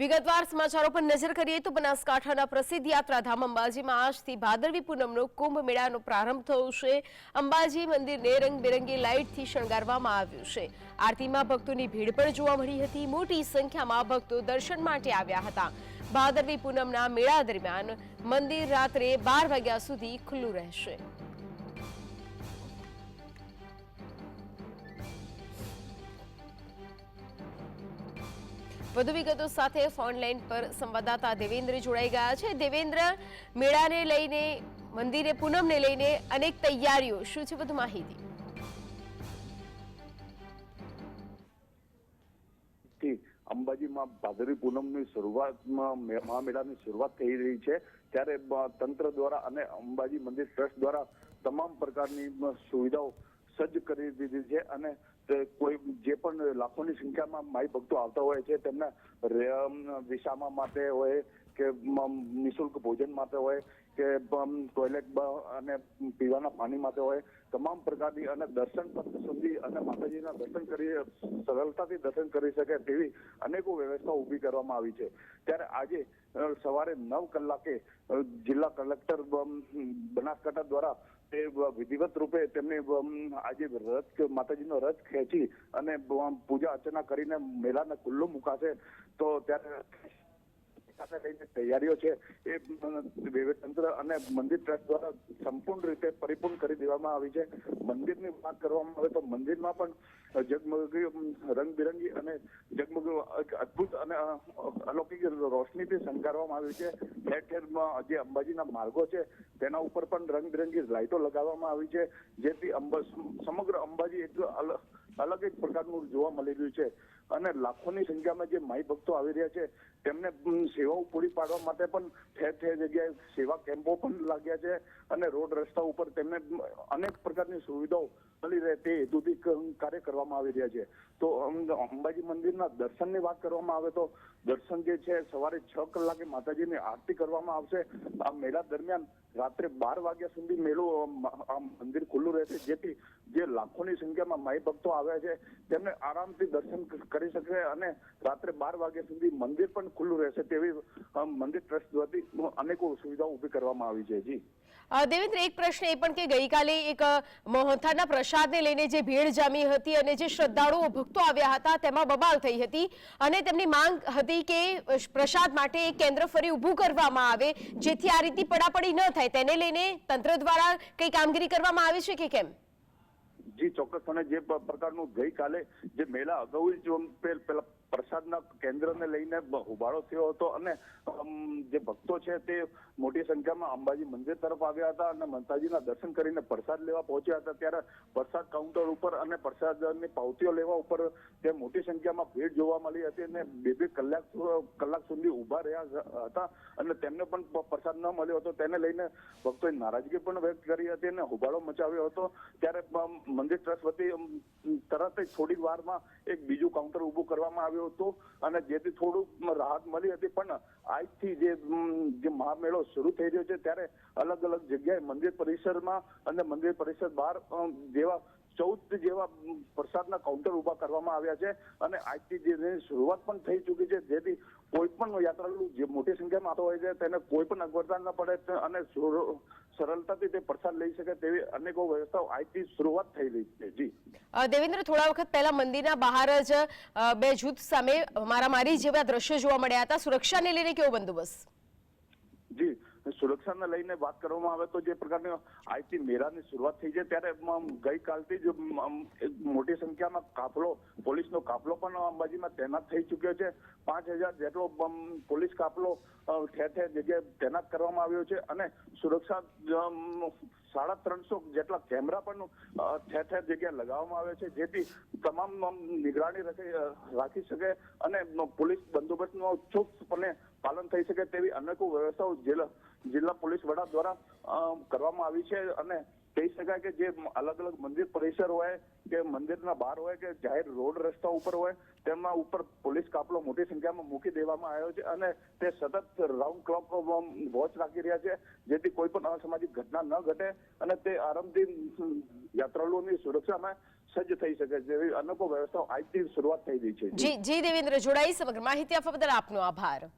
વિગતવાર સમાચારો પર નજર કરીએ તો બનાસકાંઠાના પ્રસિદ્ધ યાત્રાધામ અંબાજીમાં આજથી ભાદરવી પૂનમનો કુંભ મેળાનો પ્રારંભ થયો છે. અંબાજી મંદિરને રંગબેરંગી લાઇટથી શણગારવામાં આવ્યું છે. આરતીમાં ભક્તોની ભીડ પણ જોવા મળી હતી. મોટી સંખ્યામાં ભક્તો દર્શન માટે આવ્યા હતા. ભાદરવી પૂનમના મેળા દરમિયાન મંદિર રાત્રે બાર વાગ્યા સુધી ખુલ્લું રહેશે. વધુ વિગતો સાથે ફોન લાઈન પર સંવાદદાતા દેવેન્દ્ર જોડાઈ ગયા છે. દેવેન્દ્ર, મેળાને લઈને, મંદિરે, પૂનમને લઈને અનેક તૈયારીઓ. શું છે વધુ માહિતી? અંબાજીમાં ભાદરી પૂનમની શરૂઆતમાં મહામેળાની શરૂઆત થઈ રહી છે. ત્યારે તંત્ર દ્વારા અને અંબાજી મંદિર ટ્રસ્ટ દ્વારા તમામ પ્રકારની સુવિધાઓ સજ્જ કરી દીધી છે અને લાખોની સંખ્યામાં માઈ ભક્તો આવતા હોય છે, તેમના વિસામા માટે હોય કે નિઃશુલ્ક ભોજન માટે હોય કે ટોયલેટ અને પીવાના પાણી માટે હોય, તમામ પ્રકારની અને દર્શન સુધી અને માતાજીના દર્શન કરી, સરળતાથી દર્શન કરી શકે તેવી અનેકો વ્યવસ્થા ઊભી કરવામાં આવી છે. ત્યારે આજે સવારે નવ કલાકે જિલ્લા કલેક્ટર બનાસકાંઠા દ્વારા તે વિધિવત રૂપે તેમની આજે રથ માતાજીનો રથ ખેંચી અને પૂજા અર્ચના કરીને મેળાને ખુલ્લો મુકાશે, તો ત્યારે તૈયારીઓ છે. એ તંત્ર અને મંદિર ટ્રસ્ટ દ્વારા સંપૂર્ણ રીતે પરિપૂર્ણ કરી દેવામાં આવી છે. મંદિરની વાત કરવામાં આવે તો મંદિરમાં પણ જગમગી રંગબેરંગી અને જગમગ અદ્ભુત અને અલૌકિક રોશનીથી શણગારવામાં આવ્યું છે, ઠેર ઠેરમાં જે અંબાજીના માર્ગો છે, તેના ઉપર પણ રંગબેરંગી લાઇટો લગાવવામાં આવી છે, જેથી અંબા સમગ્ર અંબાજી એક અલ- અલગ એક પ્રકારનું જોવા મળી રહ્યું છે. અને લાખોની સંખ્યામાં જે માઈ ભક્તો આવી રહ્યા છે, તેમને સેવાઓ પૂરી પાડવા માટે પણ ઠેર ઠેર જગ્યાએ સેવા કેમ્પો પણ લાગ્યા છે અને રોડ રસ્તા ઉપર તેમને અનેક પ્રકારની સુવિધાઓ મળી રહે તે હેતુથી કાર્ય કરવામાં આવી રહ્યા છે. તો અંબાજી મંદિરના દર્શનની વાત કરવામાં આવે તો દર્શન જે છે, સવારે છ કલાકે માતાજીની આરતી કરવામાં આવશે. આ મેળા દરમિયાન રાત્રે બાર વાગ્યા સુધી મેળો આ મંદિર ખુલ્લું રહેશે, જેથી જે લાખોની સંખ્યામાં માઈ ભક્તો આવ્યા છે, તેમને આરામથી દર્શન કરી શકે અને રાત્રે બાર વાગ્યા સુધી મંદિર પણ ખુલ્લું રહેશે તેવી મંદિર ટ્રસ્ટ દ્વારા અનેકો સુવિધાઓ ઊભી કરવામાં આવી છે, જી. દેવેન્દ્ર, એક પ્રશ્ન એ પણ કે ગઈકાલે એક મોહનથાળના પ્રસાદને લઈને જે ભીડ જામી હતી અને જે શ્રદ્ધાળુઓ, ભક્તો આવ્યા હતા, તેમાં બબાલ થઈ હતી અને તેમની માંગ હતી કે પ્રસાદ માટે એક કેન્દ્ર ફરી ઊભું કરવામાં આવે, જેથી આ રીતની પડાપડી ન થાય. તેને લઈને તંત્ર દ્વારા કઈ કામગીરી કરવામાં આવી છે કે કેમ? જી ચોક્કસપણે જે પ્રકારનું ગઈકાલે જે મેળા અગાઉ જ પેલા પ્રસાદના કેન્દ્રને લઈને હોબાળો થયો હતો અને જે ભક્તો છે તે મોટી સંખ્યામાં અંબાજી મંદિર તરફ આવ્યા હતા અને માતાજીના દર્શન કરીને પ્રસાદ લેવા પહોંચ્યા હતા. ત્યારે પ્રસાદ કાઉન્ટર ઉપર અને પ્રસાદની પાવતીઓ લેવા ઉપર તે મોટી સંખ્યામાં ભીડ જોવા મળી હતી અને બે બે કલાક કલાક સુધી ઊભા રહ્યા હતા અને તેમને પણ પ્રસાદ ન મળ્યો હતો. તેને લઈને ભક્તોએ નારાજગી પણ વ્યક્ત કરી હતી અને હોબાળો મચાવ્યો હતો. ત્યારે મંદિર ટ્રસ્ટ વતી તરત જ થોડી વારમાં એક બીજું કાઉન્ટર ઊભું કરવામાં આવ્યું હતું અને જેથી થોડુંક રાહત મળી હતી, પણ આજથી જે જે મહામેળો શરૂ થઈ રહ્યો છે, ત્યારે અલગ અલગ જગ્યાએ મંદિર પરિસરમાં અને મંદિર પરિસર બહાર જેવા ચૌદ જેવા પ્રસાદના કાઉન્ટર ઊભા કરવામાં આવ્યા છે અને આજથી જેની શરૂઆત પણ થઈ ચૂકી છે જેથી કોઈ પણ યાત્રાળુ જે મોટી સંખ્યામાં આવતો હોય છે તેને કોઈ પણ અગવડતા ન પડે અને સુર- સરળતાથી તે પ્રસાદ લઈ શકે તેવી અનેકો વ્યવસ્થાઓ આજથી શરૂઆત થઈ રહી છે. જી. દેવેન્દ્ર થોડા વખત પહેલા મંદિરના બહાર જ બે જૂથ સામે મારામારી જેવા દ્રશ્યો જોવા મળ્યા હતા. સુરક્ષાને લઈને કેવો બંદોબસ્ત? જી. સુરક્ષાને લઈને વાત કરવામાં આવે તો જે પ્રકારની આજથી મેળાની શરૂઆત થઈ છે, ત્યારે ગઈકાલથી જ મોટી સંખ્યામાં કાફલો, પોલીસનો કાફલો પણ અંબાજીમાં તૈનાત થઈ ચૂક્યો છે. પાંચ હજાર જેટલો પોલીસ કાફલો ઠેર ઠેર જગ્યાએ તૈનાત કરવામાં આવ્યો છે અને સુરક્ષા સાડા ત્રણસો જેટલા કેમેરા પણ ઠેર ઠેર જગ્યાએ લગાવવામાં આવે છે, જેથી તમામ નિગરાની રાખી શકે અને પોલીસ બંદોબસ્તનો ચુસ્તપણે પાલન થઈ શકે તેવી અનેકો વ્યવસ્થાઓ જિલ્લા પોલીસ વડા દ્વારા કરવામાં આવી છે અને કહી શકાય કે જે અલગ અલગ મંદિર પરિસર હોય, કે મંદિરના બહાર હોય, કે જાહેર રોડ રસ્તા ઉપર હોય તેમના ઉપર પોલીસ કાફલો મોટી સંખ્યામાં મૂકી દેવામાં આવ્યો છે અને તે સતત રાઉન્ડ ક્લોક વોચ રાખી રહ્યા છે, જેથી કોઈ પણ અસામાજિક ઘટના ન ઘટે અને તે આરામથી યાત્રાળુઓની સુરક્ષામાં સજ્જ થઈ શકે એવી અનેકો વ્યવસ્થાઓ આજથી શરૂઆત થઈ રહી છે. જી જી દેવેન્દ્ર, જોડાઈ સમગ્ર માહિતી આપવા બદલ આપનો આભાર.